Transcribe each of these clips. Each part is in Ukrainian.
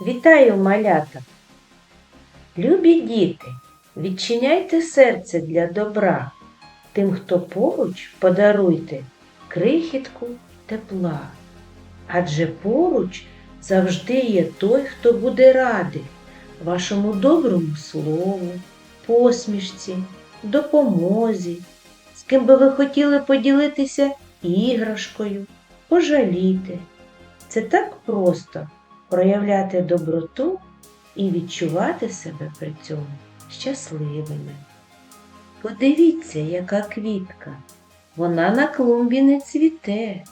Вітаю, малята! Любі діти, відчиняйте серце для добра. Тим, хто поруч, подаруйте крихітку тепла. Адже поруч завжди є той, хто буде радий вашому доброму слову, посмішці, допомозі, з ким би ви хотіли поділитися іграшкою, пожаліти. Це так просто проявляти доброту і відчувати себе при цьому щасливими. Подивіться, яка квітка. Вона на клумбі не цвіте.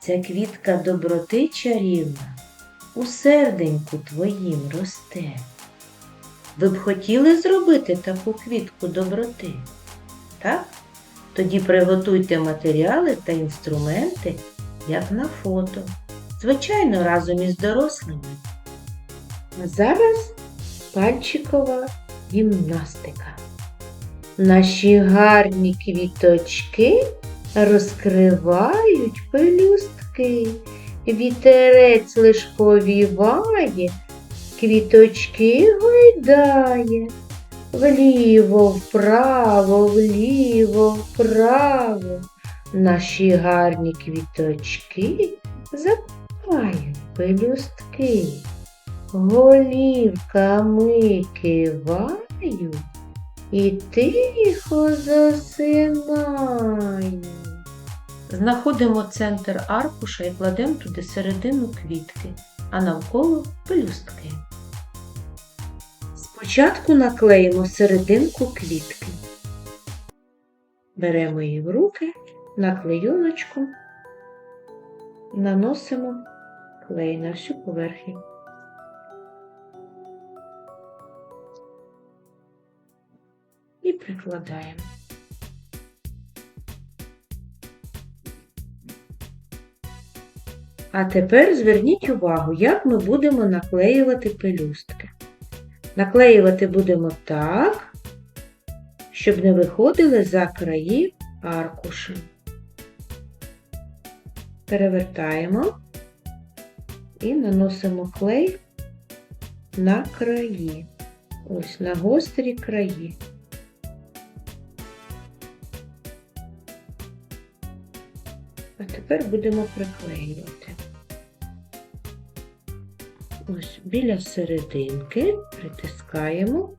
Ця квітка доброти чарівна у серденьку твоїм росте. Ви б хотіли зробити таку квітку доброти? Так? Тоді приготуйте матеріали та інструменти, як на фото звичайно, разом із дорослими. А зараз пальчикова гімнастика. Наші гарні квіточки розкривають пелюстки. Вітерець лиш повіває, квіточки гойдає. Вліво, вправо, вліво, вправо. Наші гарні квіточки запають пелюстки, голівками кивають і тихо засинають. Знаходимо центр аркуша і кладемо туди середину квітки, а навколо пелюстки. Спочатку наклеїмо серединку квітки. Беремо її в руки, на клейоночку наносимо клей на всю поверхню. І прикладаємо. А тепер зверніть увагу, як ми будемо наклеювати пелюстки. Наклеювати будемо так, щоб не виходили за краї аркуша перевертаємо і наносимо клей на краї, ось на гострі краї. А тепер будемо приклеювати. Ось біля серединки притискаємо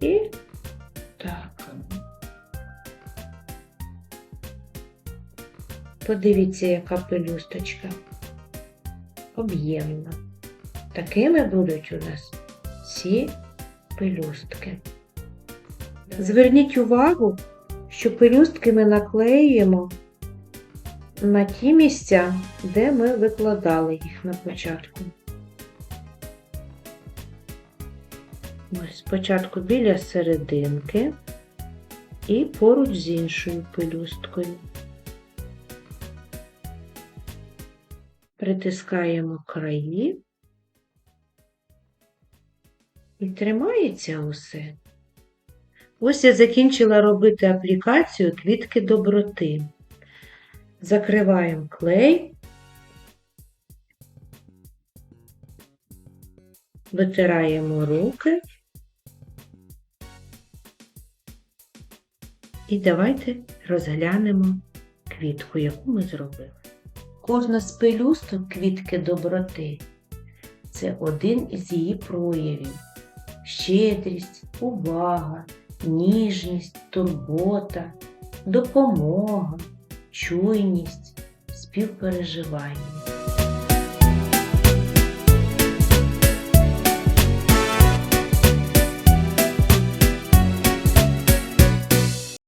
і так. Подивіться, яка пелюсточка. Об'ємна. Такими будуть у нас ці пелюстки. Зверніть увагу, що пелюстки ми наклеюємо на ті місця, де ми викладали їх на початку. Ось спочатку біля серединки і поруч з іншою пелюсткою. Притискаємо краї і тримається усе. Ось я закінчила робити аплікацію квітки доброти. Закриваємо клей, витираємо руки і давайте розглянемо квітку, яку ми зробили. Кожна з пелюсток квітки доброти це один із її проявів. Щедрість, увага, ніжність, турбота, допомога, чуйність, співпереживання.